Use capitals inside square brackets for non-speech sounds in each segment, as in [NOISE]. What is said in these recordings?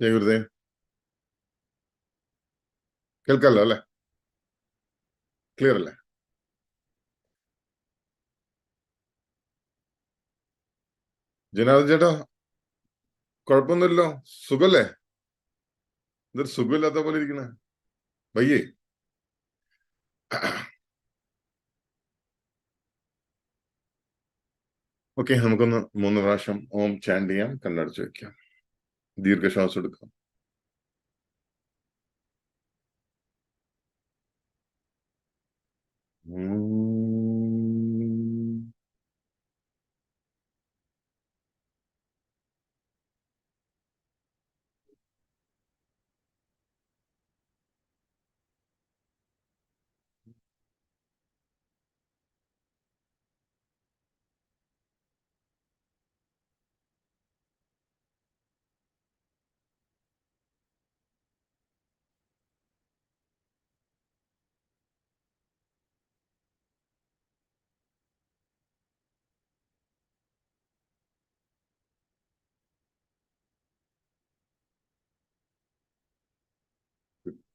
ജയ ഗുരുദേവ് കേൾക്കാലോ അല്ലെ? ക്ലിയർ അല്ലേ? ജനാർദ്ദൻ ചേട്ടാ കുഴപ്പമൊന്നുമില്ലല്ലോ. സുഖല്ലേ ഇതൊരു സുഖമില്ലാത്ത പോലെ ഇരിക്കണ. വയ്യേ. ഓക്കെ നമുക്കൊന്ന് മൂന്ന് പ്രാവശ്യം ഓം ചാൻഡ് ചെയ്യാം കണ്ണടച്ച് വെക്കാം. ദീർഘശ്വാസം എടുക്കാം ഉം.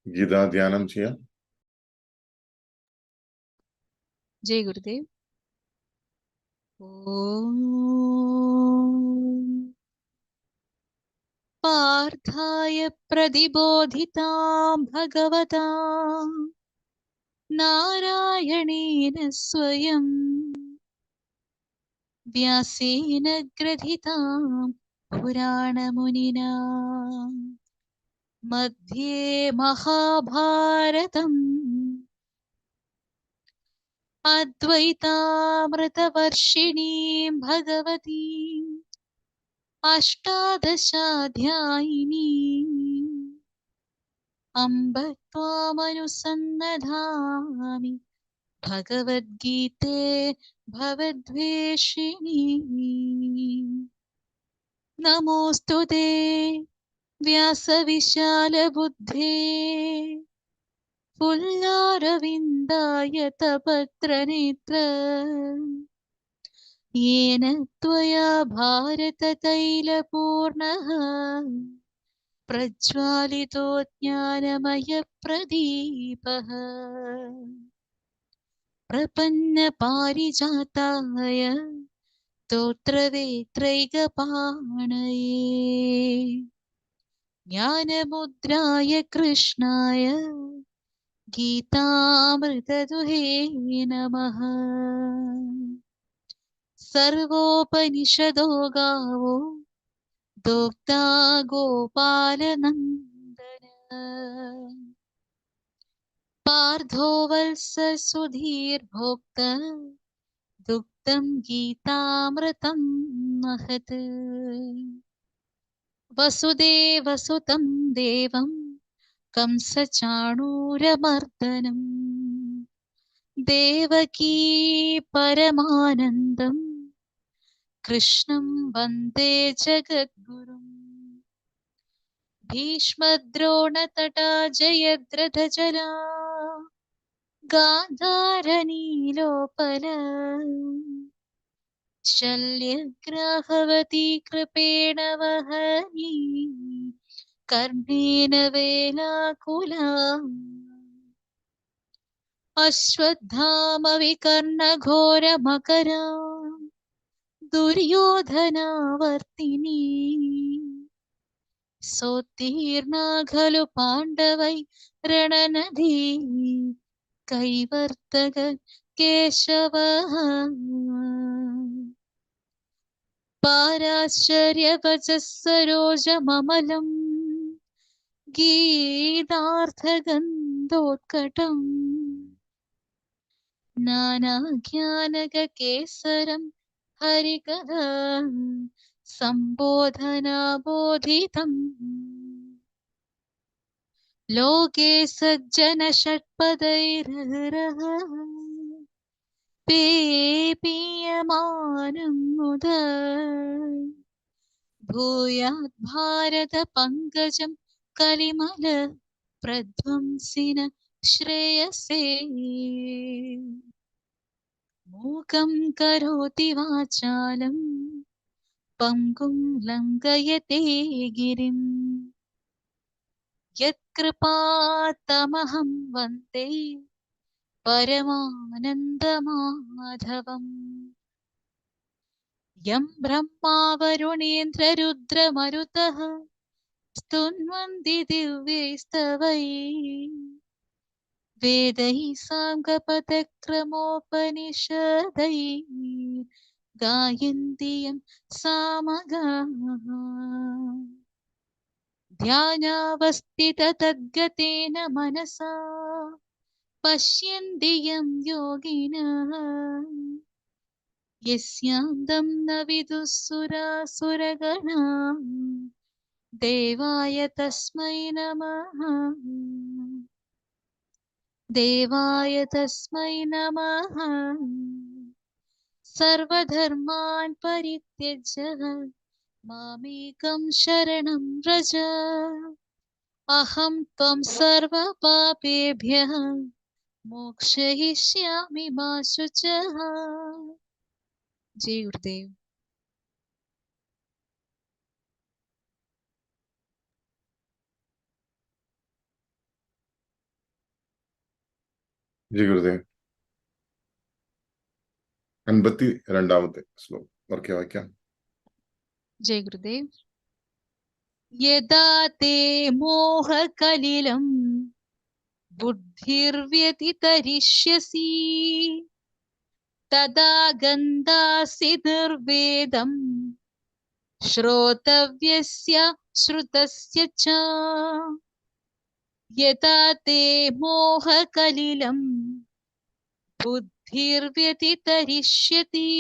ഗീതാ ധ്യാനം ചെയ്യാം. ജയ് ഗുരുദേവ്. പാർത്ഥായ പ്രതിബോധിതാം ഭഗവതാം നാരായണേന സ്വയം വ്യാസേന ഗ്രഥിതാം പുരാണമുനിനാം मध्ये महाभारतम्। अद्वैतामृतवर्षिणीं भगवतीम् अष्टादशाध्यायिनी। अम्ब त्वामनुसन्नधामि भगवद्गीते भवद्वेषिणी। नमोऽस्तु ते। व्यासविशालबुद्धे पुल्लारविन्दाय तपत्रनेत्र। येन त्वया भारततैलपूर्णः। प्रज्वालितो ज्ञानमयप्रदीपः प्रपन्नपारिजाताय स्तोत्रवेत्रैकपाणये ज्ञानमुद्राय कृष्णाय गीतामृतदुहे नमः। सर्वोपनिषदो गावो दोक्ता गोपालनन्दन। पार्थो वत्स सुधीर्भोक्त दुग्धं गीतामृतं महत्। വസുദേവസുതം ദേവം കംസചാണൂരമർദ്ദനം. ദേവകീ പരമാനന്ദം കൃഷ്ണം വന്ദേ ജഗദ്ഗുരും. ഭീഷ്മദ്രോണതടാ ജയദ്രഥജലാ ഗാന്ധാരനീലോപല शल्यग्राहवती कृपेण वहनी कर्णेन वेलाकुला अश्वत्थामविकर्णघोरमकरा दुर्योधनावर्तिनी सोत्तीर्णा खलु पाण्डवै रणनदी कैवर्तक केशवः പാരാശ്ചര്യവചസ്സരോജമലം ഗീതാർത്ഥഗന്ധോത്കടം നാനാജ്ഞാനകേസരം ഹരികഥ സംബോധനാബോധിതം. ലോകേ സജ്ജന ഷട്പദൈർഹ पेपीयमानमुद भूयात् भारतपङ्कजं कलिमल प्रध्वंसिन श्रेयसे। मूकं करोति वाचालं पङ्गुं लङ्घयते गिरिम् यत्कृपातमहं वंदे। പരമാനന്ദമാധവം. യം ബ്രഹ്മാ വരുണേന്ദ്രരുദ്രമരുത. സ്തുന്വന്തി ദിവ്യൈസ്തവൈ. വേദൈ സാംഗപദക്രമോപനിഷദൈ. ഗായന്തിയം സാമഗ ധ്യാനാവസ്ഥിത തദ്ഗതേന മനസാ. पश्यन्ति यं योगिनः यस्यान्दं न विदुःसुरासुरगणां देवाय तस्मै नमः। देवाय तस्मै नमः। सर्वधर्मान् परित्यज्य मामेकं शरणं व्रज। अहं त्वं सर्वपापेभ्यः। മോക്ഷയിഷ്യാമി മാശുച. ജയ് ഗുരുദേവ്. ജി ഗുരുദേവ്. അൻപത്തി രണ്ടാമത്തെ ശ്ലോകം. വർക്കിയ വാക്യം ജയ് ഗുരുദേവ്. യഥാ തേ മോഹകലിലം बुद्धिर्व्यतितरिष्यसि तदा गन्धासि निर्वेदम् श्रोतव्यस्य श्रुतस्य च यदा ते मोहकलिलं बुद्धिर्व्यतितरिष्यति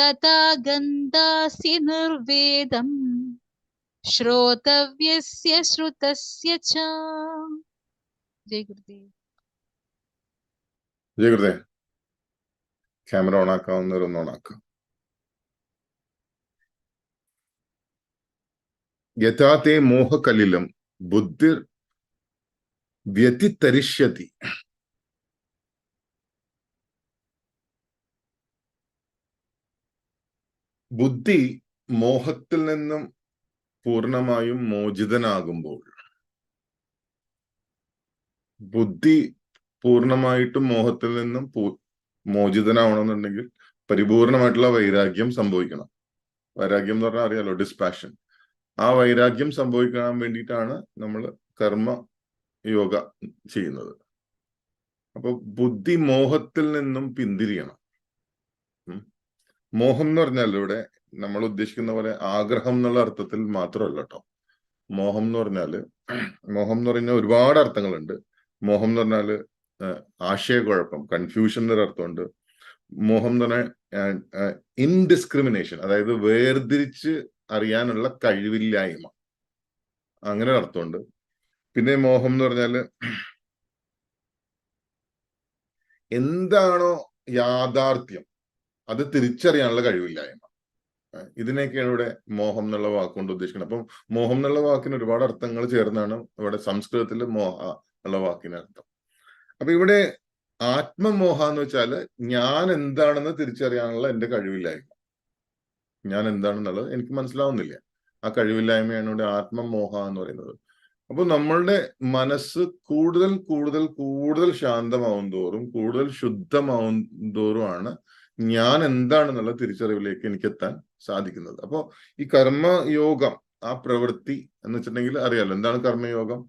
तथा गन्धासि निर्वेदम् श्रोतव्यस्य श्रुतस्य च ജയ് ഗുരുദേവ് ജയ് ഗുരുദേവ് ക്യാമറ ഓൺ ആക്കാവുന്നവരൊന്ന് ഓൺ ആക്കാം. യഥാത്തെ മോഹക്കല്ലിലും ബുദ്ധിർ വ്യതിത്തരിഷ്യതി ബുദ്ധി മോഹത്തിൽ നിന്നും പൂർണമായും മോചിതനാകുമ്പോൾ ബുദ്ധി പൂർണമായിട്ടും മോഹത്തിൽ നിന്നും മോചിതനാവണമെന്നുണ്ടെങ്കിൽ പരിപൂർണമായിട്ടുള്ള വൈരാഗ്യം സംഭവിക്കണം. വൈരാഗ്യം എന്ന് പറഞ്ഞാൽ അറിയാലോ ഡിസ്പാഷൻ ആ വൈരാഗ്യം സംഭവിക്കാൻ വേണ്ടിയിട്ടാണ് നമ്മൾ കർമ്മ യോഗ ചെയ്യുന്നത്. അപ്പൊ ബുദ്ധി മോഹത്തിൽ നിന്നും പിന്തിരിയണം. മോഹം എന്ന് പറഞ്ഞാൽ ഇവിടെ നമ്മൾ ഉദ്ദേശിക്കുന്ന പോലെ ആഗ്രഹം എന്നുള്ള അർത്ഥത്തിൽ മാത്രമല്ല കേട്ടോ. മോഹം എന്ന് പറഞ്ഞാൽ മോഹം എന്ന് പറഞ്ഞാൽ ഒരുപാട് അർത്ഥങ്ങളുണ്ട്. മോഹം എന്ന് പറഞ്ഞാൽ ഏഹ്, ആശയക്കുഴപ്പം കൺഫ്യൂഷൻ എന്നൊരു അർത്ഥമുണ്ട്. മോഹം എന്ന് പറഞ്ഞാൽ ഇൻഡിസ്ക്രിമിനേഷൻ അതായത് വേർതിരിച്ച് അറിയാനുള്ള കഴിവില്ലായ്മ. അങ്ങനെ അർത്ഥമുണ്ട്. പിന്നെ മോഹം എന്ന് പറഞ്ഞാൽ എന്താണോ യാഥാർത്ഥ്യം അത് തിരിച്ചറിയാനുള്ള കഴിവില്ലായ്മ. ഇതിനെയൊക്കെയാണ് ഇവിടെ മോഹം എന്നുള്ള വാക്കുകൊണ്ട് ഉദ്ദേശിക്കുന്നത്. അപ്പം മോഹം എന്നുള്ള വാക്കിന് ഒരുപാട് അർത്ഥങ്ങൾ ചേർന്നാണ് ഇവിടെ സംസ്കൃതത്തിൽ മോഹ എന്നുള്ള വാക്കിനർത്ഥം അപ്പൊ ഇവിടെ ആത്മമോഹ എന്ന് വെച്ചാൽ ഞാൻ എന്താണെന്ന് തിരിച്ചറിയാനുള്ള എന്റെ കഴിവില്ലായ്മ. ഞാൻ എന്താണെന്നുള്ളത് എനിക്ക് മനസ്സിലാവുന്നില്ല. ആ കഴിവില്ലായ്മയാണ് ഇവിടെ ആത്മമോഹ എന്ന് പറയുന്നത്. അപ്പൊ നമ്മളുടെ മനസ്സ് കൂടുതൽ കൂടുതൽ കൂടുതൽ ശാന്തമാവും തോറും കൂടുതൽ ശുദ്ധമാവും തോറുമാണ് ഞാൻ എന്താണെന്നുള്ള തിരിച്ചറിവിലേക്ക് എനിക്ക് എത്താൻ സാധിക്കുന്നത്. അപ്പോൾ ഈ കർമ്മയോഗം ആ പ്രവൃത്തി എന്ന് വെച്ചിട്ടുണ്ടെങ്കിൽ അറിയാലോ. എന്താണ് കർമ്മയോഗം?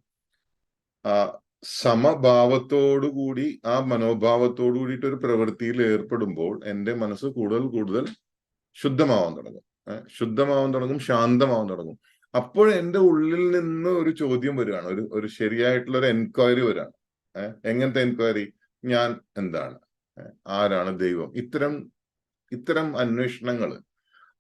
ആ സമഭാവത്തോടു കൂടി ആ മനോഭാവത്തോടു കൂടിയിട്ട് ഒരു പ്രവൃത്തിയിൽ ഏർപ്പെടുമ്പോൾ എന്റെ മനസ്സ് കൂടുതൽ കൂടുതൽ ശുദ്ധമാവാൻ തുടങ്ങും. ശുദ്ധമാവാൻ തുടങ്ങും ശാന്തമാവാൻ തുടങ്ങും. അപ്പോൾ എന്റെ ഉള്ളിൽ നിന്ന് ഒരു ചോദ്യം വരികയാണ്. ഒരു ഒരു ശരിയായിട്ടുള്ള ഒരു എൻക്വയറി വരികയാണ്. എങ്ങനത്തെ എൻക്വയറി? ഞാൻ എന്താണ്? ആരാണ് ദൈവം? ഇത്തരം ഇത്തരം അന്വേഷണങ്ങൾ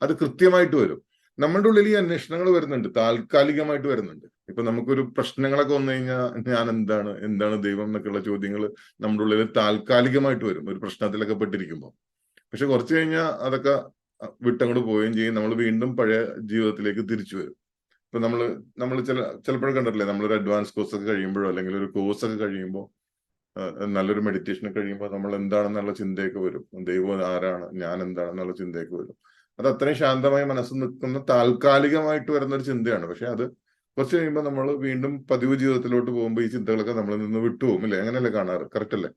അത് കൃത്യമായിട്ട് വരും. നമ്മുടെ ഉള്ളിൽ ഈ അന്വേഷണങ്ങൾ വരുന്നുണ്ട് താൽക്കാലികമായിട്ട് വരുന്നുണ്ട്. ഇപ്പൊ നമുക്കൊരു പ്രശ്നങ്ങളൊക്കെ വന്നു കഴിഞ്ഞാൽ ഞാൻ എന്താണ് എന്താണ് ദൈവം എന്നൊക്കെയുള്ള ചോദ്യങ്ങൾ നമ്മുടെ ഉള്ളിൽ താൽക്കാലികമായിട്ട് വരും. ഒരു പ്രശ്നത്തിലൊക്കെ പെട്ടിരിക്കുമ്പോൾ പക്ഷെ കുറച്ച് കഴിഞ്ഞാൽ അതൊക്കെ വിട്ടങ്ങോട്ട് പോവുകയും ചെയ്യും. നമ്മൾ വീണ്ടും പഴയ ജീവിതത്തിലേക്ക് തിരിച്ചു വരും. ഇപ്പൊ നമ്മൾ നമ്മൾ ചില ചിലപ്പോഴും കണ്ടിട്ടില്ലേ? നമ്മളൊരു അഡ്വാൻസ് കോഴ്സ് ഒക്കെ കഴിയുമ്പോഴോ അല്ലെങ്കിൽ ഒരു കോഴ്സ് ഒക്കെ കഴിയുമ്പോൾ നല്ലൊരു മെഡിറ്റേഷൻ കഴിയുമ്പോൾ നമ്മൾ എന്താണെന്നുള്ള ചിന്തയൊക്കെ വരും. ദൈവം ആരാണ്? ഞാൻ എന്താണെന്നുള്ള ചിന്തയൊക്കെ വരും. അത് അത്രയും ശാന്തമായി മനസ്സ് നിൽക്കുന്ന താൽക്കാലികമായിട്ട് വരുന്ന ഒരു ചിന്തയാണ്. പക്ഷെ അത് കുറച്ച് കഴിയുമ്പോൾ നമ്മൾ വീണ്ടും പതിവ് ജീവിതത്തിലോട്ട് പോകുമ്പോൾ ഈ ചിന്തകളൊക്കെ നമ്മളിൽ നിന്ന് വിട്ടുപോകും അല്ലേ അങ്ങനെയല്ലേ കാണാറ്? കറക്റ്റ് അല്ലേ?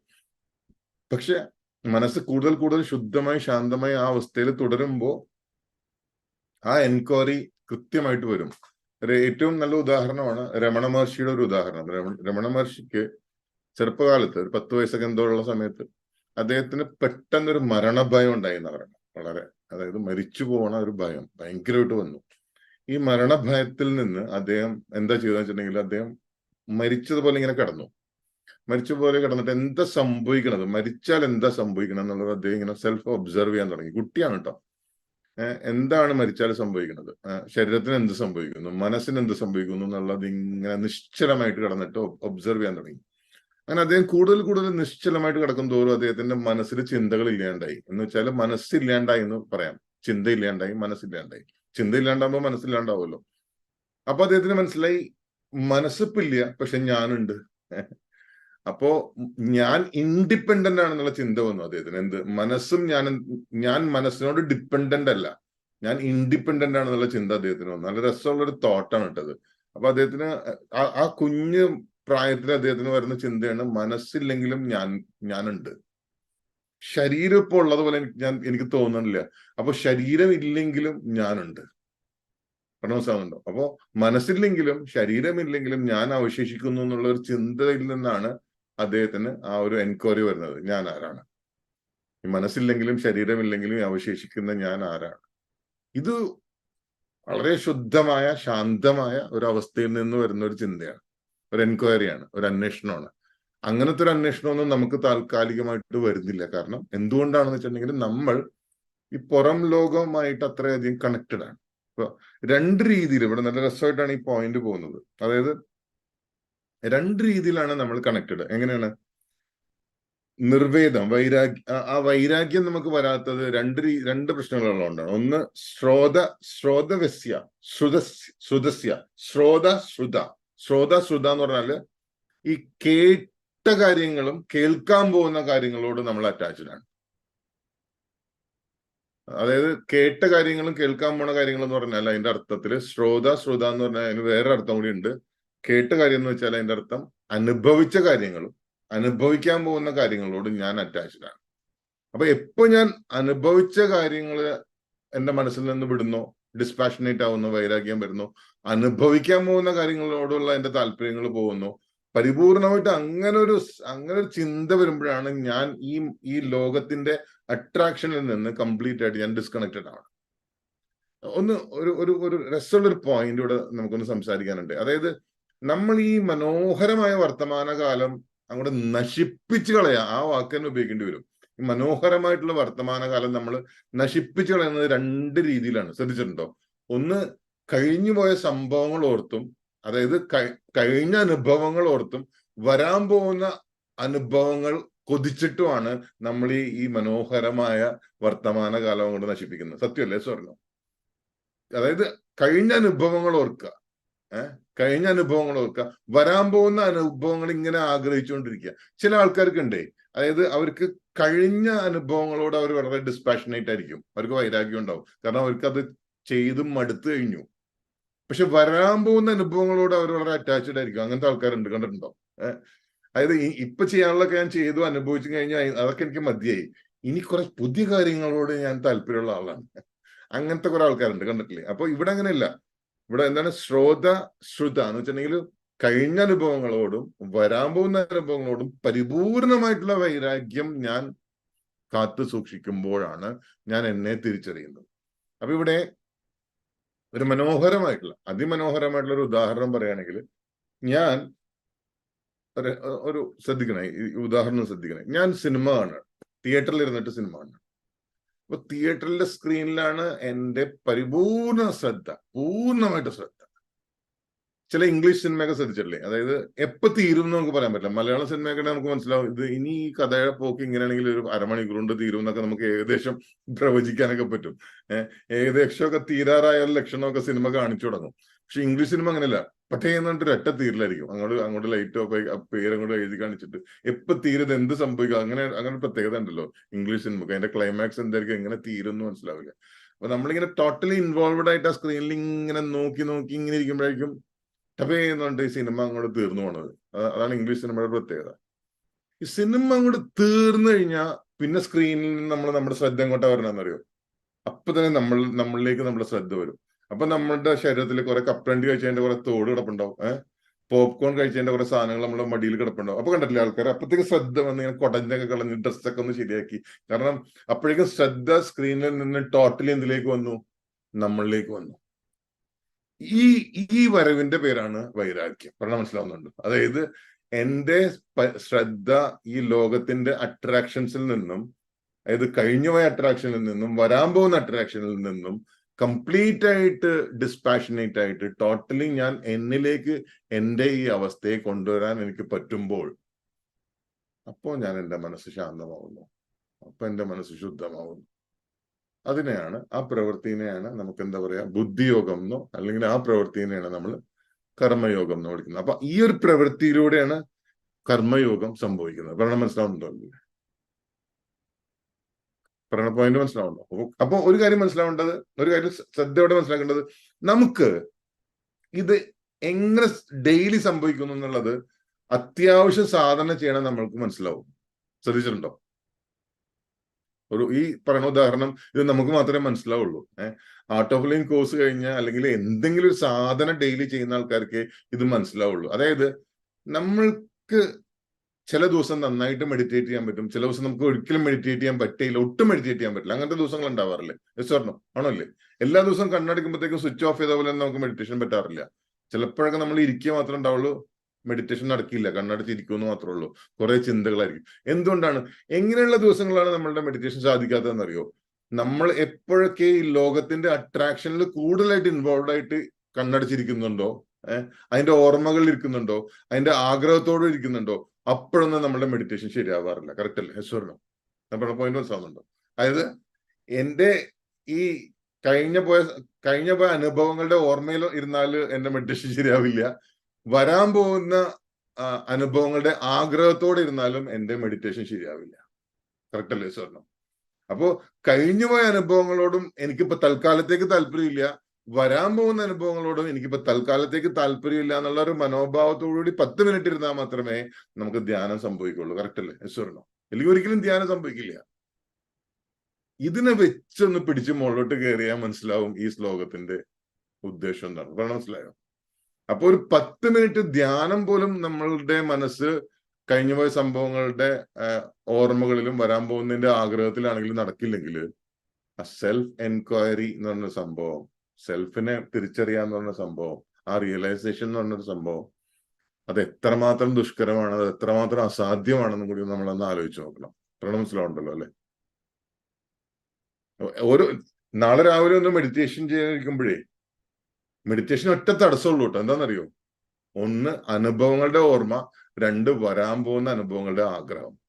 പക്ഷെ മനസ്സ് കൂടുതൽ കൂടുതൽ ശുദ്ധമായി ശാന്തമായി ആ അവസ്ഥയിൽ തുടരുമ്പോൾ ആ എൻക്വയറി കൃത്യമായിട്ട് വരും. ഏറ്റവും നല്ല ഉദാഹരണമാണ് രമണ മഹർഷിയുടെ ഒരു ഉദാഹരണം. രമണ മഹർഷിക്ക് ചെറുപ്പകാലത്ത് ഒരു പത്ത് വയസ്സൊക്കെ എന്തോ ഉള്ള സമയത്ത് അദ്ദേഹത്തിന് പെട്ടെന്നൊരു മരണഭയം ഉണ്ടായി എന്ന് പറയണം വളരെ അതായത് മരിച്ചു പോകണ ഒരു ഭയം ഭയങ്കരമായിട്ട് വന്നു. ഈ മരണഭയത്തിൽ നിന്ന് അദ്ദേഹം എന്താ ചെയ്തെന്ന് വെച്ചിട്ടുണ്ടെങ്കിൽ അദ്ദേഹം മരിച്ചതുപോലെ ഇങ്ങനെ കിടന്നു. മരിച്ച പോലെ കിടന്നിട്ട് എന്താ സംഭവിക്കണത്? മരിച്ചാൽ എന്താ സംഭവിക്കണം എന്നുള്ളത് അദ്ദേഹം ഇങ്ങനെ സെൽഫ് ഒബ്സർവ് ചെയ്യാൻ തുടങ്ങി. കുട്ടിയാണ് കേട്ടോ. എന്താണ് മരിച്ചാൽ സംഭവിക്കുന്നത് ശരീരത്തിന് എന്ത് സംഭവിക്കുന്നു? മനസ്സിന് എന്ത് സംഭവിക്കുന്നു എന്നുള്ളത് ഇങ്ങനെ നിശ്ചലമായിട്ട് കിടന്നിട്ട് ഒബ്സർവ് ചെയ്യാൻ തുടങ്ങി. അങ്ങനെ അദ്ദേഹം കൂടുതൽ കൂടുതൽ നിശ്ചലമായിട്ട് കിടക്കും തോറും അദ്ദേഹത്തിന്റെ മനസ്സിൽ ചിന്തകൾ ഇല്ലാണ്ടായി. എന്ന് വെച്ചാൽ മനസ്സില്ലാണ്ടായി എന്ന് പറയാം. ചിന്ത ഇല്ലാണ്ടായി മനസ്സില്ലാണ്ടായി. ചിന്ത ഇല്ലാണ്ടാകുമ്പോൾ മനസ്സില്ലാണ്ടാവുമല്ലോ. അപ്പൊ അദ്ദേഹത്തിന് മനസ്സിലായി മനസ്സിപ്പില്ല പക്ഷെ ഞാനുണ്ട്. അപ്പോ ഞാൻ ഇൻഡിപെൻഡന്റ് ആണെന്നുള്ള ചിന്ത വന്നു അദ്ദേഹത്തിന്. എന്ത്? മനസ്സും ഞാൻ ഞാൻ മനസ്സിനോട് ഡിപ്പെൻഡന്റ് അല്ല. ഞാൻ ഇൻഡിപെൻഡന്റ് ആണെന്നുള്ള ചിന്ത അദ്ദേഹത്തിന് വന്നു. നല്ല രസമുള്ള ഒരു തോട്ടാണ് ഇട്ടത് അപ്പൊ അദ്ദേഹത്തിന് ആ കുഞ്ഞ് പ്രായത്തിൽ അദ്ദേഹത്തിന് വരുന്ന ചിന്തയാണ് മനസ്സില്ലെങ്കിലും ഞാൻ ഞാനുണ്ട്. ശരീരം ഇപ്പൊ ഉള്ളതുപോലെ എനിക്ക് ഞാൻ എനിക്ക് തോന്നണില്ല അപ്പൊ ശരീരം ഇല്ലെങ്കിലും ഞാനുണ്ട്. മനസ്സിലാവുന്നുണ്ടോ? അപ്പോ മനസ്സില്ലെങ്കിലും ശരീരമില്ലെങ്കിലും ഞാൻ അവശേഷിക്കുന്നു എന്നുള്ള ഒരു ചിന്തയിൽ നിന്നാണ് അദ്ദേഹത്തിന് ആ ഒരു എൻക്വയറി വരുന്നത്. ഞാൻ ആരാണ്? മനസ്സില്ലെങ്കിലും ശരീരമില്ലെങ്കിലും അവശേഷിക്കുന്ന ഞാൻ ആരാണ്? ഇത് വളരെ ശുദ്ധമായ ശാന്തമായ ഒരു അവസ്ഥയിൽ നിന്ന് വരുന്ന ഒരു ചിന്തയാണ്. ഒരു എൻക്വയറിയാണ് ഒരു അന്വേഷണമാണ്. അങ്ങനത്തെ ഒരു അന്വേഷണമൊന്നും നമുക്ക് താൽക്കാലികമായിട്ട് വരുന്നില്ല. കാരണം എന്തുകൊണ്ടാണെന്ന് വെച്ചിട്ടുണ്ടെങ്കിൽ നമ്മൾ ഈ പുറം ലോകവുമായിട്ട് അത്രയധികം കണക്റ്റഡ് ആണ്. ഇപ്പൊ രണ്ട് രീതിയിൽ ഇവിടെ നല്ല രസമായിട്ടാണ് ഈ പോയിന്റ് പോകുന്നത്. അതായത് രണ്ട് രീതിയിലാണ് നമ്മൾ കണക്റ്റഡ് എങ്ങനെയാണ്? നിർവേദം വൈരാഗ്യ ആ- വൈരാഗ്യം നമുക്ക് വരാത്തത് രണ്ട് രീ- രണ്ട് പ്രശ്നങ്ങളുള്ളതുകൊണ്ടാണ്. ഒന്ന് ശ്രോത ശ്രോതവസ്യ ശ്രുതസ്യ ശ്രുതസ്യ ശ്രോത ശ്രുത ശ്രോത ശ്രുത എന്ന് പറഞ്ഞാൽ ഈ കേട്ട കാര്യങ്ങളും കേൾക്കാൻ പോകുന്ന കാര്യങ്ങളോട് നമ്മൾ അറ്റാച്ച്ഡ് ആണ്. അതായത് കേട്ട കാര്യങ്ങളും കേൾക്കാൻ പോണ കാര്യങ്ങളെന്ന് പറഞ്ഞാൽ അതിന്റെ അർത്ഥത്തിൽ ശ്രോത ശ്രോത എന്ന് പറഞ്ഞാൽ അതിന് വേറെ അർത്ഥം കൂടി ഉണ്ട്. കേട്ട കാര്യം എന്ന് വെച്ചാൽ അതിന്റെ അർത്ഥം അനുഭവിച്ച കാര്യങ്ങളും അനുഭവിക്കാൻ പോകുന്ന കാര്യങ്ങളോട് ഞാൻ അറ്റാച്ച്ഡ് ആണ്. അപ്പൊ എപ്പോ ഞാൻ അനുഭവിച്ച കാര്യങ്ങൾ എന്റെ മനസ്സിൽ നിന്ന് വിടുന്നോ ഡിസ്പാഷനേറ്റ് ആവുന്നു വൈരാഗ്യം വരുന്നു അനുഭവിക്കാൻ പോകുന്ന കാര്യങ്ങളോടുള്ള എന്റെ താല്പര്യങ്ങൾ പോകുന്നു പരിപൂർണമായിട്ട് അങ്ങനെ ഒരു അങ്ങനെ ഒരു ചിന്ത വരുമ്പോഴാണ് ഞാൻ ഈ ഈ ലോകത്തിന്റെ അട്രാക്ഷനിൽ നിന്ന് കംപ്ലീറ്റ് ആയിട്ട് ഞാൻ ഡിസ്കണക്റ്റഡ് ആണ് ഒന്ന് ഒരു ഒരു ഒരു രസമുള്ള ഒരു പോയിന്റ് ഇവിടെ നമുക്കൊന്ന് സംസാരിക്കാനുണ്ട്. അതായത് നമ്മൾ ഈ മനോഹരമായ വർത്തമാനകാലം അങ്ങോട്ട് നശിപ്പിച്ചു കളയാ ആ വാക്ക് തന്നെ ഉപയോഗിക്കേണ്ടി വരും. ഈ മനോഹരമായിട്ടുള്ള വർത്തമാനകാലം നമ്മൾ നശിപ്പിച്ചു കളയുന്നത് രണ്ട് രീതിയിലാണ്. ശ്രദ്ധിച്ചിട്ടുണ്ടോ? ഒന്ന് കഴിഞ്ഞുപോയ സംഭവങ്ങൾ ഓർത്തും അതായത് കഴിഞ്ഞ അനുഭവങ്ങൾ ഓർത്തും വരാൻ പോകുന്ന അനുഭവങ്ങൾ കൊതിച്ചിട്ടുമാണ് നമ്മൾ ഈ ഈ മനോഹരമായ വർത്തമാനകാലം കൊണ്ട് നശിപ്പിക്കുന്നത്. സത്യമല്ലേ സ്വർണം അതായത് കഴിഞ്ഞ അനുഭവങ്ങൾ ഓർക്കുക ഏഹ് കഴിഞ്ഞ അനുഭവങ്ങൾ ഓർക്കുക വരാൻ പോകുന്ന അനുഭവങ്ങൾ ഇങ്ങനെ ആഗ്രഹിച്ചുകൊണ്ടിരിക്കുക ചില ആൾക്കാർക്ക് ഉണ്ടേ അതായത് അവർക്ക് കഴിഞ്ഞ അനുഭവങ്ങളോട് അവർ വളരെ ഡിസ്പാഷനേറ്റ് ആയിരിക്കും. അവർക്ക് വൈരാഗ്യം ഉണ്ടാവും. കാരണം അവർക്ക് അത് ചെയ്തും മടുത്തു കഴിഞ്ഞു. പക്ഷെ വരാൻ പോകുന്ന അനുഭവങ്ങളോട് അവർ വളരെ അറ്റാച്ച്ഡ് ആയിരിക്കും. അങ്ങനത്തെ ആൾക്കാരുണ്ട് കണ്ടിട്ടുണ്ടോ? അതായത് ഇപ്പൊ ചെയ്യാനുള്ളതൊക്കെ ഞാൻ ചെയ്തു അനുഭവിച്ചു കഴിഞ്ഞാൽ അതൊക്കെ എനിക്ക് മതിയായി. ഇനി കുറെ പുതിയ കാര്യങ്ങളോട് ഞാൻ താല്പര്യമുള്ള ആളാണ്. അങ്ങനത്തെ കുറെ ആൾക്കാരുണ്ട് കണ്ടിട്ടില്ലേ? അപ്പൊ ഇവിടെ അങ്ങനെയല്ല. ഇവിടെ എന്താണ്? ശ്രോത ശ്രുത എന്ന് വെച്ചിട്ടുണ്ടെങ്കിൽ കഴിഞ്ഞ അനുഭവങ്ങളോടും വരാൻ പോകുന്ന അനുഭവങ്ങളോടും പരിപൂർണമായിട്ടുള്ള വൈരാഗ്യം ഞാൻ കാത്തു സൂക്ഷിക്കുമ്പോഴാണ് ഞാൻ എന്നെ തിരിച്ചറിയുന്നത്. അപ്പൊ ഇവിടെ ഒരു മനോഹരമായിട്ടുള്ള അതിമനോഹരമായിട്ടുള്ള ഒരു ഉദാഹരണം പറയുകയാണെങ്കിൽ ഞാൻ ഒരു ശ്രദ്ധിക്കണേ ഈ ഉദാഹരണം ശ്രദ്ധിക്കണേ. ഞാൻ സിനിമ കാണുകയാണ്. തിയേറ്ററിൽ ഇരുന്നിട്ട് സിനിമ കാണുകയാണ്. അപ്പൊ തിയേറ്ററിലെ സ്ക്രീനിലാണ് എന്റെ പരിപൂർണ ശ്രദ്ധ പൂർണമായിട്ട് ശ്രദ്ധ. ചില ഇംഗ്ലീഷ് സിനിമയൊക്കെ ശ്രദ്ധിച്ചിട്ടില്ലേ? അതായത് എപ്പോ തീരും എന്ന് നമുക്ക് പറയാൻ പറ്റില്ല. മലയാള സിനിമയൊക്കെ നമുക്ക് മനസ്സിലാവും. ഇത് ഇനി ഈ കഥയുടെ പോക്ക് ഇങ്ങനെയാണെങ്കിൽ ഒരു അരമണിക്കൂർ കൊണ്ട് തീരും എന്നൊക്കെ നമുക്ക് ഏകദേശം പ്രവചിക്കാനൊക്കെ പറ്റും. ഏകദേശമൊക്കെ തീരാറായ ലക്ഷണമൊക്കെ സിനിമ കാണിച്ചു തുടങ്ങും. പക്ഷെ ഇംഗ്ലീഷ് സിനിമ അങ്ങനെയല്ല. പട്ടേ എന്നിട്ട് ഒറ്റ തീരിലായിരിക്കും. അങ്ങോട്ട് അങ്ങോട്ട് ലൈറ്റോ പേര് അങ്ങോട്ട് എഴുതി കാണിച്ചിട്ട് എപ്പോ തീരത് എന്ത് സംഭവിക്കും അങ്ങനെ അങ്ങനെ പ്രത്യേകത ഉണ്ടല്ലോ ഇംഗ്ലീഷ് സിനിമക്ക്. അതിന്റെ ക്ലൈമാക്സ് എന്തായിരിക്കും എങ്ങനെ തീരും എന്ന് മനസ്സിലാവില്ല. അപ്പൊ നമ്മളിങ്ങനെ ടോട്ടലി ഇൻവോൾവഡ് ആയിട്ട് ആ സ്ക്രീനിൽ ഇങ്ങനെ നോക്കി നോക്കി ഇങ്ങനെ ഇരിക്കുമ്പോഴേക്കും ടപ്പ് ചെയ്യുന്നുണ്ട് ഈ സിനിമ അങ്ങോട്ട് തീർന്നു പോണത്? അതാണ് ഇംഗ്ലീഷ് സിനിമയുടെ പ്രത്യേകത. ഈ സിനിമ അങ്ങോട്ട് തീർന്നു കഴിഞ്ഞാൽ പിന്നെ സ്ക്രീനിൽ നിന്ന് നമ്മൾ നമ്മുടെ ശ്രദ്ധ എങ്ങോട്ടാ വരണമെന്നറിയോ അപ്പൊ തന്നെ നമ്മൾ നമ്മളിലേക്ക് നമ്മുടെ ശ്രദ്ധ വരും. അപ്പൊ നമ്മളുടെ ശരീരത്തിൽ കുറെ കപ്പലണ്ടി കഴിച്ചതിന്റെ കുറെ തോട് കിടപ്പുണ്ടാവും ഏഹ് പോപ്കോൺ കഴിച്ചതിന്റെ കുറെ സാധനങ്ങൾ നമ്മുടെ മടിയിൽ കിടപ്പുണ്ടാവും. അപ്പൊ കണ്ടില്ലേ ആൾക്കാർ? അപ്പത്തേക്ക് ശ്രദ്ധ വന്ന് ഇങ്ങനെ കൊടഞ്ഞൊക്കെ കളഞ്ഞ് ഡ്രസ്സൊക്കെ ഒന്ന് ശരിയാക്കി. കാരണം അപ്പോഴേക്കും ശ്രദ്ധ സ്ക്രീനിൽ നിന്ന് ടോട്ടലി എന്തിലേക്ക് വന്നു? നമ്മളിലേക്ക് വന്നു. ഈ ഈ വരവിന്റെ പേരാണ് വൈരാഗ്യം. പറഞ്ഞാൽ മനസ്സിലാവുന്നുണ്ട്. അതായത് എന്റെ ശ്രദ്ധ ഈ ലോകത്തിന്റെ അട്രാക്ഷൻസിൽ നിന്നും അതായത് കഴിഞ്ഞുപോയ അട്രാക്ഷനിൽ നിന്നും വരാൻ പോകുന്ന അട്രാക്ഷനിൽ നിന്നും കംപ്ലീറ്റ് ആയിട്ട് ഡിസ്പാഷനേറ്റ് ആയിട്ട് ടോട്ടലി ഞാൻ എന്നിലേക്ക് എന്റെ ഈ അവസ്ഥയെ കൊണ്ടുവരാൻ എനിക്ക് പറ്റുമ്പോൾ അപ്പോ ഞാൻ എന്റെ മനസ്സ് ശാന്തമാവുന്നു. അപ്പൊ എന്റെ മനസ്സ് ശുദ്ധമാവുന്നു. അതിനെയാണ് ആ പ്രവൃത്തിനെയാണ് നമുക്ക് എന്താ പറയാ ബുദ്ധിയോഗം എന്നോ അല്ലെങ്കിൽ ആ പ്രവൃത്തിനെയാണ് നമ്മൾ കർമ്മയോഗം എന്ന് വിളിക്കുന്നത്. അപ്പൊ ഈ ഒരു പ്രവൃത്തിയിലൂടെയാണ് കർമ്മയോഗം സംഭവിക്കുന്നത്. പറഞ്ഞ മനസ്സിലാവുന്നുണ്ടോ പറഞ്ഞ പോയിന്റ് മനസ്സിലാവുന്നുണ്ടോ? അപ്പൊ ഒരു കാര്യം മനസ്സിലാവേണ്ടത് ഒരു കാര്യം ശ്രദ്ധയോടെ മനസ്സിലാക്കേണ്ടത് നമുക്ക് ഇത് എങ്ങനെ ഡെയിലി സംഭവിക്കുന്നു എന്നുള്ളത് അത്യാവശ്യ സാധന ചെയ്യണം നമ്മൾക്ക് മനസ്സിലാവും. ശ്രദ്ധിച്ചിട്ടുണ്ടോ? ഒരു ഈ പറയുന്ന ഉദാഹരണം ഇത് നമുക്ക് മാത്രമേ മനസ്സിലാവുള്ളൂ. ഏഹ് ആർട്ട് ഓഫ് ലിവിങ് കോഴ്സ് കഴിഞ്ഞാൽ അല്ലെങ്കിൽ എന്തെങ്കിലും ഒരു സാധനം ഡെയിലി ചെയ്യുന്ന ആൾക്കാർക്ക് ഇത് മനസ്സിലാവുള്ളൂ. അതായത് നമ്മൾക്ക് ചില ദിവസം നന്നായിട്ട് മെഡിറ്റേറ്റ് ചെയ്യാൻ പറ്റും. ചില ദിവസം നമുക്ക് ഒരിക്കലും മെഡിറ്റേറ്റ് ചെയ്യാൻ പറ്റില്ല ഒട്ടും മെഡിറ്റേറ്റ് ചെയ്യാൻ പറ്റില്ല. അങ്ങനത്തെ ദിവസങ്ങൾ ഉണ്ടാവാറില്ലേ? യെസ് പറഞ്ഞോ ആണോ അല്ലേ എല്ലാ ദിവസവും കണ്ണടക്കുമ്പോഴത്തേക്കും സ്വിച്ച് ഓഫ് ചെയ്ത പോലെ നമുക്ക് മെഡിറ്റേഷൻ പറ്റാറില്ല. ചിലപ്പോഴൊക്കെ നമ്മൾ ഇരിക്കുക മാത്രമേ ഉണ്ടാവുള്ളൂ. മെഡിറ്റേഷൻ നടക്കില്ല. കണ്ണടച്ച് ഇരിക്കുമെന്ന് മാത്രമേ ഉള്ളൂ. കുറെ ചിന്തകളായിരിക്കും. എന്തുകൊണ്ടാണ്? എങ്ങനെയുള്ള ദിവസങ്ങളാണ് നമ്മളുടെ മെഡിറ്റേഷൻ സാധിക്കാത്തതെന്ന് അറിയോ നമ്മൾ എപ്പോഴൊക്കെ ഈ ലോകത്തിന്റെ അട്രാക്ഷനിൽ കൂടുതലായിട്ട് ഇൻവോൾവ് ആയിട്ട് കണ്ണടച്ചിരിക്കുന്നുണ്ടോ? ഏഹ് അതിന്റെ ഓർമ്മകൾ ഇരിക്കുന്നുണ്ടോ? അതിന്റെ ആഗ്രഹത്തോടെ ഇരിക്കുന്നുണ്ടോ? അപ്പോഴൊന്നും നമ്മുടെ മെഡിറ്റേഷൻ ശരിയാവാറില്ല. കറക്റ്റ് അല്ലേ? യെസ് നമ്മുടെ പോയിന്റ് മനസ്സിലാവുന്നുണ്ടോ അതായത് എന്റെ ഈ കഴിഞ്ഞ പോയ കഴിഞ്ഞ പോയ അനുഭവങ്ങളുടെ ഓർമ്മയിൽ ഇരുന്നാൽ എന്റെ മെഡിറ്റേഷൻ ശരിയാവില്ല. വരാൻ പോകുന്ന അനുഭവങ്ങളുടെ ആഗ്രഹത്തോടെ ഇരുന്നാലും എന്റെ മെഡിറ്റേഷൻ ശരിയാവില്ല. കറക്റ്റ് അല്ലേ സ്വർണം അപ്പോ കഴിഞ്ഞുപോയ അനുഭവങ്ങളോടും എനിക്കിപ്പോ തൽക്കാലത്തേക്ക് താല്പര്യമില്ല. വരാൻ പോകുന്ന അനുഭവങ്ങളോടും എനിക്കിപ്പോ തൽക്കാലത്തേക്ക് താല്പര്യമില്ല എന്നുള്ള ഒരു മനോഭാവത്തോടുകൂടി പത്ത് മിനിറ്റ് ഇരുന്നാൽ മാത്രമേ നമുക്ക് ധ്യാനം സംഭവിക്കുള്ളൂ. കറക്റ്റ് അല്ലേ സ്വർണം അല്ലെങ്കിൽ ഒരിക്കലും ധ്യാനം സംഭവിക്കില്ല. ഇതിനെ വെച്ചൊന്ന് പിടിച്ച് മുകളിലോട്ട് കയറിയാൽ മനസ്സിലാവും ഈ ശ്ലോകത്തിന്റെ ഉദ്ദേശം എന്താണ്. പറഞ്ഞ മനസ്സിലായോ? അപ്പൊ ഒരു പത്ത് മിനിറ്റ് ധ്യാനം പോലും നമ്മളുടെ മനസ്സ് കഴിഞ്ഞുപോയ സംഭവങ്ങളുടെ ഓർമ്മകളിലും വരാൻ പോകുന്നതിന്റെ ആഗ്രഹത്തിലാണെങ്കിലും നടക്കില്ലെങ്കിൽ ആ സെൽഫ് എൻക്വയറി എന്ന് പറഞ്ഞ സംഭവം സെൽഫിനെ തിരിച്ചറിയാന്ന് പറഞ്ഞ സംഭവം ആ റിയലൈസേഷൻ എന്ന് പറഞ്ഞൊരു സംഭവം അത് എത്രമാത്രം ദുഷ്കരമാണ് അത് എത്രമാത്രം അസാധ്യമാണെന്നും കൂടി നമ്മളൊന്ന് ആലോചിച്ച് നോക്കണം. പ്രണ സ്ലോണ്ടല്ലോ അല്ലെ? ഓരോ നാളെ രാവിലെ ഒന്ന് മെഡിറ്റേഷൻ ചെയ്യാനിരിക്കുമ്പോഴേ മെഡിറ്റേഷൻ ഒറ്റ തടസ്സമുള്ളൂ കേട്ടോ. എന്താണെന്നറിയോ? ഒന്ന് അനുഭവങ്ങളുടെ ഓർമ്മ രണ്ട് വരാൻ പോകുന്ന അനുഭവങ്ങളുടെ ആഗ്രഹം.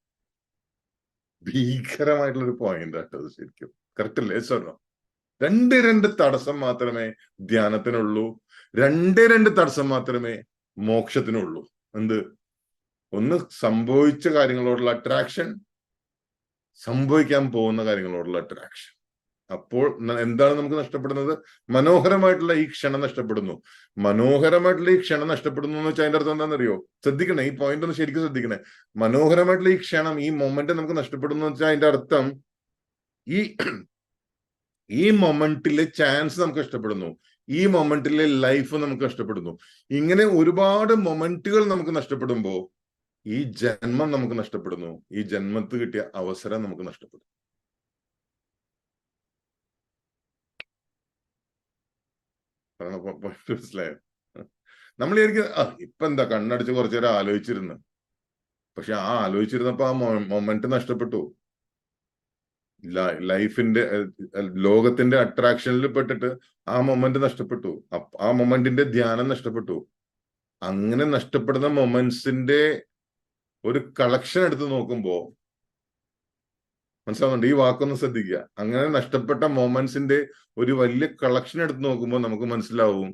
ഭീകരമായിട്ടുള്ള ഒരു പോയിന്റ് ആട്ടോ അത് ശരിക്കും. കറക്റ്റ് അല്ലേ? സ്വർണം രണ്ട് രണ്ട് തടസ്സം മാത്രമേ ധ്യാനത്തിനുള്ളൂ. രണ്ട് രണ്ട് തടസ്സം മാത്രമേ മോക്ഷത്തിനുള്ളൂ. എന്ത്? ഒന്ന് സംഭവിച്ച കാര്യങ്ങളോടുള്ള അട്രാക്ഷൻ സംഭവിക്കാൻ പോകുന്ന കാര്യങ്ങളോടുള്ള അട്രാക്ഷൻ അപ്പോൾ എന്താണ് നമുക്ക് നഷ്ടപ്പെടുന്നത്? മനോഹരമായിട്ടുള്ള ഈ ക്ഷണം നഷ്ടപ്പെടുന്നു. മനോഹരമായിട്ടുള്ള ഈ ക്ഷണം നഷ്ടപ്പെടുന്നു എന്ന് വെച്ചാൽ അതിന്റെ അർത്ഥം എന്താണെന്നറിയോ? ശ്രദ്ധിക്കണേ ഈ പോയിന്റ് ഒന്ന് ശരിക്കും ശ്രദ്ധിക്കണേ. മനോഹരമായിട്ടുള്ള ഈ ക്ഷണം ഈ മൊമെന്റ് നമുക്ക് നഷ്ടപ്പെടുന്നു എന്ന് വെച്ചാൽ അതിന്റെ അർത്ഥം ഈ [CLEARS THROAT] ഈ മൊമെന്റിലെ ചാൻസ് നമുക്ക് നഷ്ടപ്പെടുന്നു. ഈ മൊമെന്റിലെ ലൈഫ് നമുക്ക് നഷ്ടപ്പെടുന്നു. ഇങ്ങനെ ഒരുപാട് മൊമെന്റുകൾ നമുക്ക് നഷ്ടപ്പെടുമ്പോൾ ഈ ജന്മം നമുക്ക് നഷ്ടപ്പെടുന്നു. ഈ ജന്മത്ത് കിട്ടിയ അവസരം നമുക്ക് നഷ്ടപ്പെടും മനസ്സിലായോ? നമ്മൾ ശരിക്കും ഇപ്പൊ എന്താ കണ്ണടിച്ച് കുറച്ചു നേരം ആലോചിച്ചിരുന്നു. പക്ഷെ ആ ആലോചിച്ചിരുന്നപ്പോ ആ മൊമെന്റ് നഷ്ടപ്പെട്ടു. ലൈഫിന്റെ ലോകത്തിന്റെ അട്രാക്ഷനിൽ പെട്ടിട്ട് ആ മൊമെന്റ് നഷ്ടപ്പെട്ടു. ആ മൊമെന്റിന്റെ ധ്യാനം നഷ്ടപ്പെട്ടു. അങ്ങനെ നഷ്ടപ്പെടുന്ന മൊമെന്റ്സിന്റെ ഒരു കളക്ഷൻ എടുത്ത് നോക്കുമ്പോ മനസ്സിലാവുന്നുണ്ട്? ഈ വാക്കൊന്ന് ശ്രദ്ധിക്കുക. അങ്ങനെ നഷ്ടപ്പെട്ട മൊമെന്റ്സിന്റെ ഒരു വലിയ കളക്ഷൻ എടുത്ത് നോക്കുമ്പോൾ നമുക്ക് മനസ്സിലാവും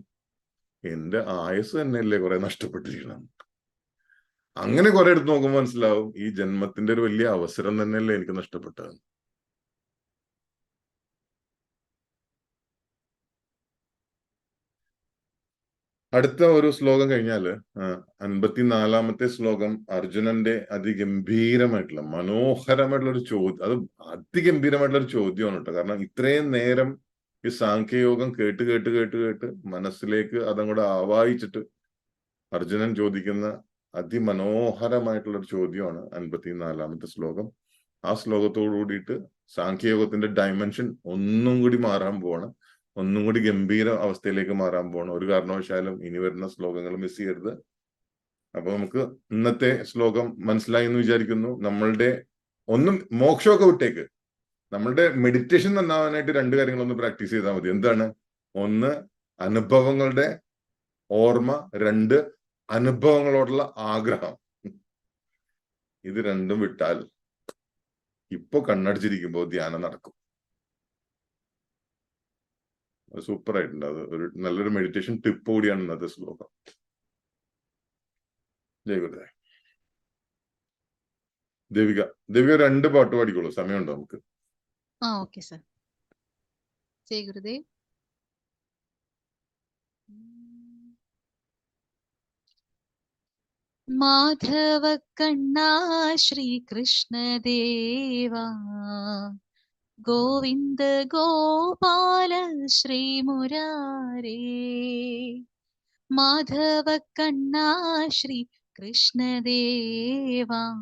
എന്റെ ആയുസ് തന്നെയല്ലേ കുറെ നഷ്ടപ്പെട്ടിരിക്കണം അങ്ങനെ കുറെ എടുത്ത് നോക്കുമ്പോൾ മനസ്സിലാവും ഈ ജന്മത്തിന്റെ ഒരു വലിയ അവസരം തന്നെയല്ലേ എനിക്ക് നഷ്ടപ്പെട്ടത്? അടുത്ത ഒരു ശ്ലോകം കഴിഞ്ഞാൽ അൻപത്തിനാലാമത്തെ ശ്ലോകം അർജുനന്റെ അതിഗംഭീരമായിട്ടുള്ള മനോഹരമായിട്ടുള്ള ഒരു ചോദ്യം അത് അതിഗംഭീരമായിട്ടുള്ള ഒരു ചോദ്യമാണ് കേട്ടോ. കാരണം ഇത്രയും നേരം ഈ സാഖ്യയോഗം കേട്ട് കേട്ട് കേട്ട് കേട്ട് മനസ്സിലേക്ക് അതങ്ങോട്ട് ആവാഹിച്ചിട്ട് അർജുനൻ ചോദിക്കുന്ന അതിമനോഹരമായിട്ടുള്ള ഒരു ചോദ്യമാണ് അൻപത്തിനാലാമത്തെ ശ്ലോകം. ആ ശ്ലോകത്തോടു കൂടിയിട്ട് സാഖ്യയോഗത്തിന്റെ ഡയമെൻഷൻ ഒന്നും കൂടി മാറാൻ പോവാണ്. ഒന്നും കൂടി ഗംഭീര അവസ്ഥയിലേക്ക് മാറാൻ പോകണം ഒരു കാരണവശാലും ഇനി വരുന്ന ശ്ലോകങ്ങൾ മിസ് ചെയ്യരുത്. അപ്പൊ നമുക്ക് ഇന്നത്തെ ശ്ലോകം മനസ്സിലായി എന്ന് വിചാരിക്കുന്നു. നമ്മളുടെ ഒന്നും മോക്ഷമൊക്കെ വിട്ടേക്ക്. നമ്മളുടെ മെഡിറ്റേഷൻ നന്നാവാനായിട്ട് രണ്ട് കാര്യങ്ങൾ ഒന്ന് പ്രാക്ടീസ് ചെയ്താൽ മതി. എന്താണ്? ഒന്ന് അനുഭവങ്ങളുടെ ഓർമ്മ. രണ്ട് അനുഭവങ്ങളോടുള്ള ആഗ്രഹം. ഇത് രണ്ടും വിട്ടാൽ ഇപ്പൊ കണ്ണടിച്ചിരിക്കുമ്പോൾ ധ്യാനം നടക്കും. സൂപ്പർ ആയിട്ടുണ്ട് അത് ഒരു നല്ലൊരു മെഡിറ്റേഷൻ ടിപ്പ് കൂടിയാണ് ഇന്നത്തെ ശ്ലോകം. ജയ ഗുരുദേവ്. ദേവിക ദേവിക രണ്ട് പാട്ട് പാടിക്കോളൂ. സമയമുണ്ടോ നമുക്ക്? ആ ഓക്കെ സർ. ജയ് ഗുരുദേവ്. മാധവ കണ്ണാ ശ്രീകൃഷ്ണദേവാ. ഗോവിന്ദ ഗോപാല ശ്രീമുരാരേ മാധവ കണ്ണാ ശ്രീ കൃഷ്ണദേവാ.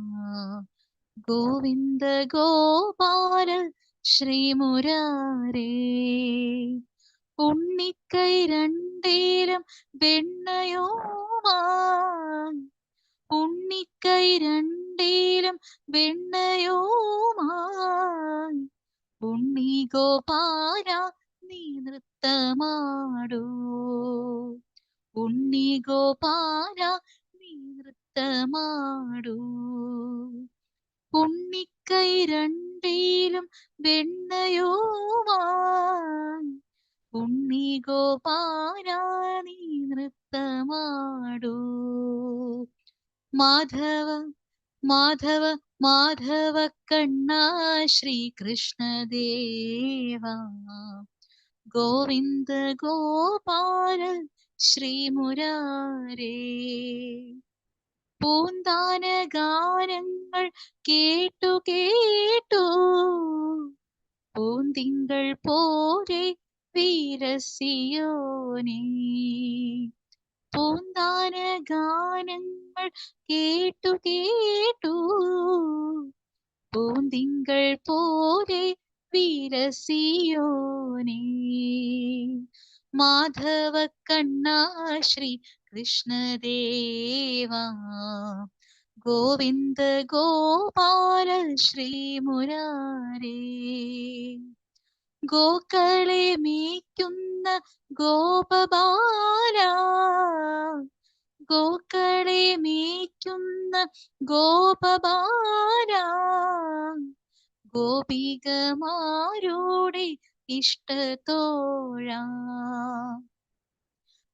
ഗോവിന്ദ ഗോപാല ശ്രീമുരാരേ ഉണ്ണിക്കൈ രണ്ടേലും വെണ്ണയോമാ. ഉണ്ണിക്കൈ രണ്ടേലും വെണ്ണയോമാൻ ഉണ്ണി ഗോപാല നീ നൃത്തമാടൂ. ഉണ്ണി ഗോപാല നീ നൃത്തമാടൂ. ഉണ്ണിക്കൈ രണ്ടിലും വെണ്ണയോവാൻ. ഉണ്ണി ഗോപാല നീ നൃത്തമാടൂ. മാധവ മാധവ മാധവ കണ്ണാ ശ്രീകൃഷ്ണദേവ ഗോവിന്ദ ഗോപാല ശ്രീമുരാരേ. പൂന്താന ഗാനങ്ങൾ കേട്ടു കേട്ടു പൂന്തിങ്കൾ പോരെ വീരസിയോനേ. പൂന്താന ഗാനങ്ങൾ കേട്ടു കേട്ടു. പൂന്തിങ്കൾ പോലെ വീരസിയോനേ. മാധവ കണ്ണാശ്രീ കൃഷ്ണദേവ. ഗോവിന്ദ ഗോപാല ശ്രീമുരാരേ ഗോക്കളെ മേയ്ക്കുന്ന ഗോപബാല ഗോക്കളെ മേയ്ക്കുന്ന ഗോപബാല ഗോപികമാരോടെ ഇഷ്ടത്തോഴ.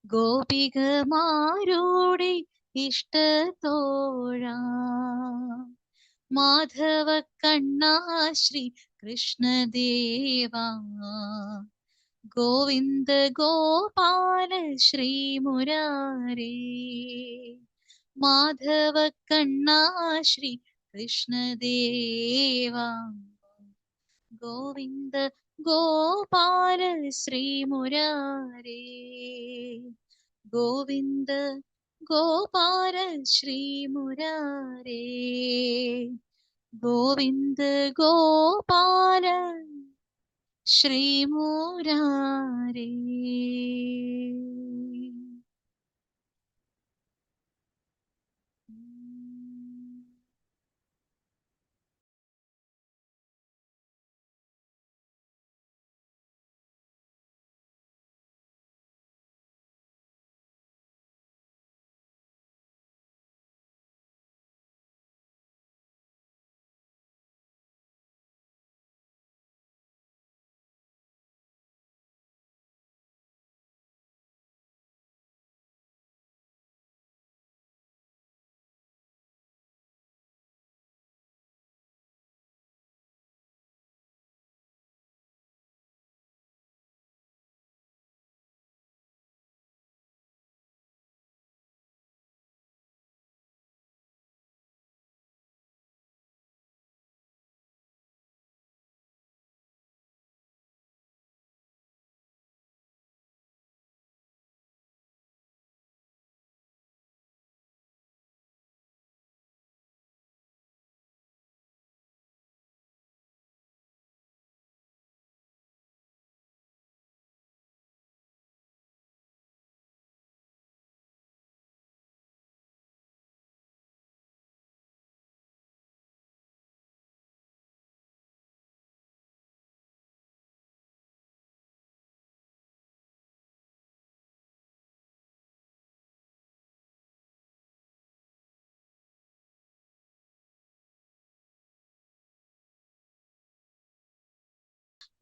ഗോപികമാരോടെ ഇഷ്ടത്തോഴ. മാധവ കണ്ണാ കൃഷ്ണദേവാ ഗോവിന്ദ ഗോപാല ശ്രീമുരാരേ മാധവ കണ്ണാശ്രീ കൃഷ്ണദേവാ ഗോവിന്ദ ഗോപാല ശ്രീമുരാരേ ഗോവിന്ദ ഗോപാല ശ്രീമുരാരേ. ഗോവിന്ദ ഗോപാല ശ്രീമുരാരേ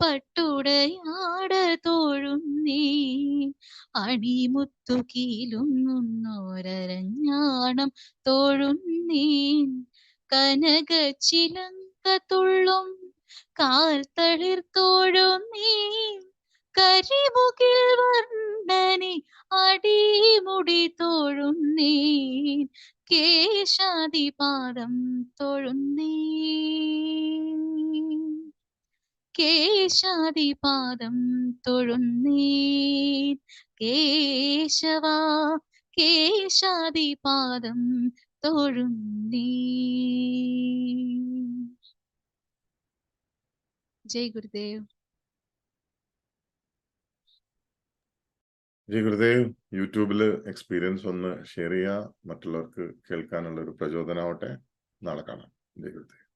പട്ടുടയാട തോഴുന്നേ അണിമുത്തു കീലുന്നൊരഞ്ഞാണം കനക ചിലങ്ക തുള്ളും കാൽത്തളിർ തോഴുന്നീ കരിമുകിൽ വർണനെ അടിമുടി തോഴുന്നീ കേശാദിപാദം തൊഴുന്നേൻ കേശാദിപാദം തൊഴുന്നീ കേശവ കേശാദിപാദം തൊഴുന്നീ ജയ് ഗുരുദേവ്. ജി ഗുരുദേവ്. യൂട്യൂബിൽ എക്സ്പീരിയൻസ് ഒന്ന് ഷെയർ ചെയ്യുക. മറ്റുള്ളവർക്ക് കേൾക്കാനുള്ള ഒരു പ്രചോദനമാവട്ടെ നാളെ കാണാം. ജയ് ഗുരുദേവ്.